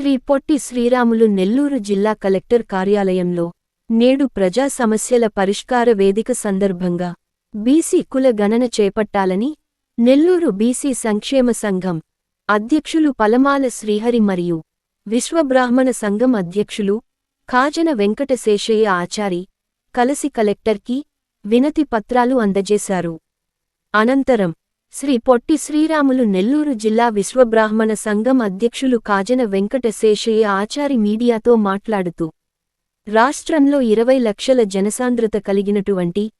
శ్రీ పొట్టి శ్రీరాములు నెల్లూరు జిల్లా కలెక్టర్ కార్యాలయంలో నేడు ప్రజా సమస్యల పరిష్కార వేదిక సందర్భంగా బీసీ కుల గణన చేపట్టాలని నెల్లూరు బీసీ సంక్షేమ సంఘం అధ్యక్షులు పలమాల శ్రీహరి మరియు విశ్వబ్రాహ్మణ సంఘం అధ్యక్షులు ఖాజన వెంకటశేషయ్య ఆచారి కలసి కలెక్టర్కి వినతి పత్రాలు అందజేశారు. అనంతరం శ్రీ పొట్టి శ్రీరాములు నెల్లూరు జిల్లా విశ్వబ్రాహ్మణ సంఘం అధ్యక్షులు కాజన వెంకటశేషయ్య ఆచారి మీడియాతో మాట్లాడుతూ రాష్ట్రంలో ఇరవై లక్షల జనసాంద్రత కలిగినటువంటి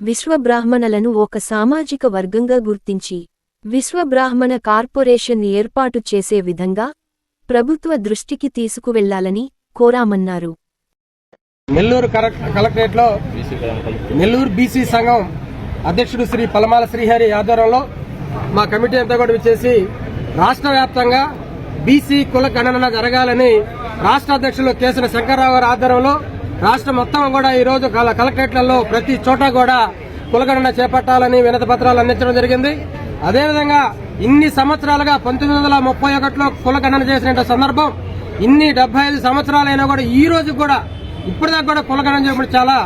విశ్వబ్రాహ్మణలను ఒక సామాజిక వర్గంగా గుర్తించి విశ్వబ్రాహ్మణ కార్పొరేషన్ ఏర్పాటు చేసే విధంగా ప్రభుత్వ దృష్టికి తీసుకువెళ్ళాలని కోరామన్నారు. నెల్లూరు కలెక్- కలెక్టరేట్లో నెల్లూరు బీసీ సంఘం అధ్యక్షుడు శ్రీ పలమాల శ్రీహరి ఆధ్వర్యంలో మా కమిటీ అంతా కూడా విచ్చేసి రాష్ట్ర వ్యాప్తంగా బీసీ కుల గణన జరగాలని రాష్ట్ర అధ్యక్షులు కేసిన శంకర్రావు గారి ఆధ్వర్యంలో రాష్ట్రం మొత్తం కూడా ఈ రోజు కలెక్టరేట్లలో ప్రతి చోట కూడా కులగణన చేపట్టాలని వినతి పత్రాలు అందించడం జరిగింది. అదేవిధంగా ఇన్ని సంవత్సరాలుగా పంతొమ్మిది వందల ముప్పై ఒకటిలో కులగణన చేసిన సందర్భం ఇన్ని డెబ్బై ఐదు సంవత్సరాలైనా కూడా ఈ రోజు కూడా ఇప్పటిదాకా కూడా కులగణన చేయడం చాలా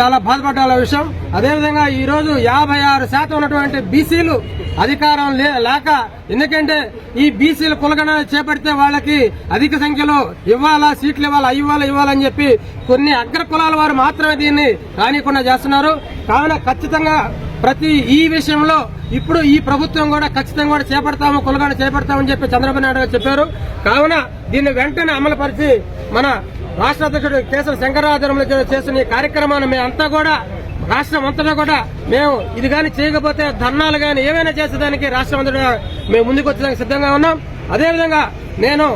చాలా బాధపడాల విషయం. అదేవిధంగా ఈరోజు యాభై ఆరు శాతం ఉన్నటువంటి బీసీలు అధికారం లే- లేక ఎందుకంటే ఈ బీసీల కులగణ చేపడితే వాళ్ళకి అధిక సంఖ్యలో ఇవ్వాలా సీట్లు ఇవ్వాలా ఇవ్వాలా ఇవ్వాలని చెప్పి కొన్ని అగ్ర కులాల వారు మాత్రమే దీన్ని రానికుండా చేస్తున్నారు. కావున ఖచ్చితంగా ప్రతి ఈ విషయంలో ఇప్పుడు ఈ ప్రభుత్వం కూడా ఖచ్చితంగా కూడా చేపడతాము కులగణ చేపడతామని చెప్పి చంద్రబాబు నాయుడు గారు చెప్పారు. కావున దీన్ని వెంటనే అమలుపరిచి మన రాష్ట్ర అధ్యక్షుడు కేసర శంకరాచార్యంలో చేస్తున్న ఈ కార్యక్రమాన్ని మేమంతా కూడా రాష్ట్రం అంతటా కూడా మేము ఇది కానీ చేయకపోతే ధర్నాలు కానీ ఏమైనా చేసేదానికి రాష్ట్రం అంతటా మేము ముందుకు వచ్చేదానికి సిద్ధంగా ఉన్నాం. అదేవిధంగా నేను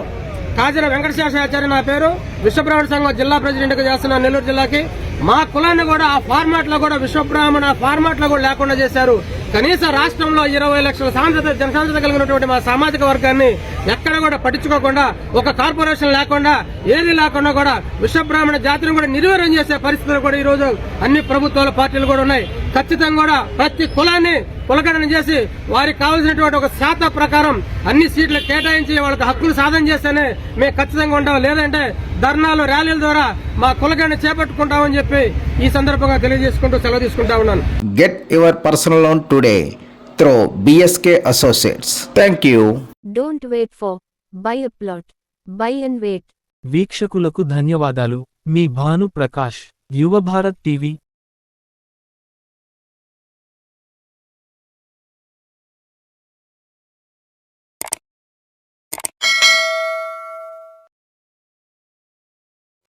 కాజన వెంకటశేషాచార్య నా పేరు విశ్వబ్రాహ్మణ సంఘం జిల్లా ప్రెసిడెంట్గా చేస్తున్నా చేస్తున్న నెల్లూరు జిల్లాకి. మా కులాన్ని కూడా ఆ ఫార్మాట్లో కూడా విశ్వబ్రాహ్మణ ఫార్మాట్లో కూడా లేకుండా చేశారు. కనీస రాష్ట్రంలో ఇరవై లక్షల సాంద్రత జనసాంద్రత కలిగినటువంటి మా సామాజిక వర్గాన్ని ఎక్కడ కూడా పట్టించుకోకుండా ఒక కార్పొరేషన్ లేకుండా ఏది లేకుండా కూడా విశ్వబ్రాహ్మణ జాతిని కూడా నిర్వీర్యం చేసే పరిస్థితులు కూడా ఈ రోజు అన్ని ప్రభుత్వాల పార్టీలు కూడా ఉన్నాయి. ఖచ్చితంగా కూడా ప్రతి కులాన్ని కులగణన చేసి వారికి కావాల్సినటువంటి ఒక శాతం ప్రకారం అన్ని సీట్లు కేటాయించి వాళ్ళకి హక్కులు సాధన చేస్తేనే మేము ఖచ్చితంగా ఉంటాం లేదంటే ధర్నాలు ర్యాలీల ద్వారా మా కులగణన చేపట్టుకుంటామని చెప్పి ఈ సందర్భంగా తెలియజేసుకుంటూ సెలవు తీసుకుంటా ఉన్నాను Get your personal loan today through BSK Associates. Thank you. Don't wait for buy a plot buy and wait వీక్షకులకు ధన్యవాదాలు మీ భాను ప్రకాష్ యువ భారత్ టీవీ